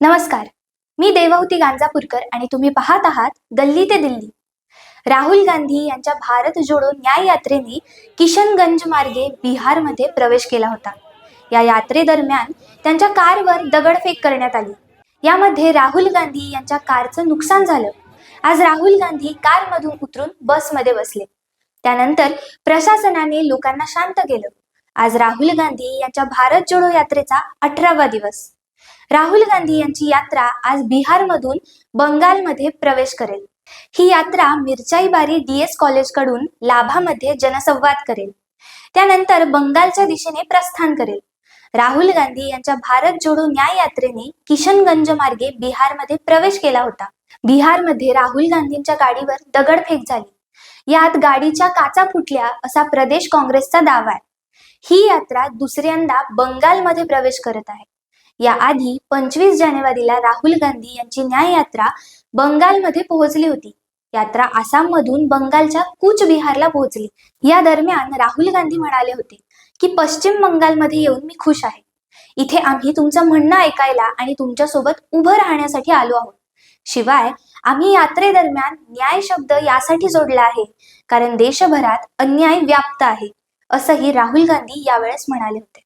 नमस्कार. मी देवहूती गांजापूरकर आणि तुम्ही पाहत आहात गल्ली ते दिल्ली. राहुल गांधी यांच्या भारत जोडो न्याय यात्रेने किशनगंज मार्गे बिहारमध्ये प्रवेश केला होता. या यात्रेदरम्यान त्यांच्या कारवर दगडफेक करण्यात आली. यामध्ये राहुल गांधी यांच्या कारचं नुकसान झालं. आज राहुल गांधी कारमधून उतरून बसमध्ये बसले. त्यानंतर प्रशासनाने लोकांना शांत केलं. आज राहुल गांधी यांच्या भारत जोडो यात्रेचा अठरावा दिवस. राहुल गांधी यांची यात्रा आज बिहारमधून बंगालमध्ये प्रवेश करेल. ही यात्रा मिरचाईबारी डीएस कॉलेजकडून लाभामध्ये जनसंवाद करेल. त्यानंतर बंगालच्या दिशेने प्रस्थान करेल. राहुल गांधी यांच्या भारत जोडो न्याय यात्रेने किशनगंज मार्गे बिहारमध्ये प्रवेश केला होता. बिहारमध्ये राहुल गांधींच्या गाडीवर दगडफेक झाली. यात गाडीच्या काचा फुटल्या असा प्रदेश काँग्रेसचा दावा आहे. ही यात्रा दुसऱ्यांदा बंगालमध्ये प्रवेश करत आहे. याआधी पंचवीस जानेवारीला राहुल गांधी यांची न्याय यात्रा बंगालमध्ये पोहोचली होती. यात्रा आसाममधून बंगालच्या कूच बिहारला पोहोचली. या दरम्यान राहुल गांधी म्हणाले होते की पश्चिम बंगालमध्ये येऊन मी खुश आहे. इथे आम्ही तुमचं म्हणणं ऐकायला आणि तुमच्यासोबत उभं राहण्यासाठी आलो आहोत. शिवाय आम्ही यात्रेदरम्यान न्याय शब्द यासाठी जोडला आहे कारण देशभरात अन्याय व्याप्त आहे असंही राहुल गांधी यावेळेस म्हणाले होते.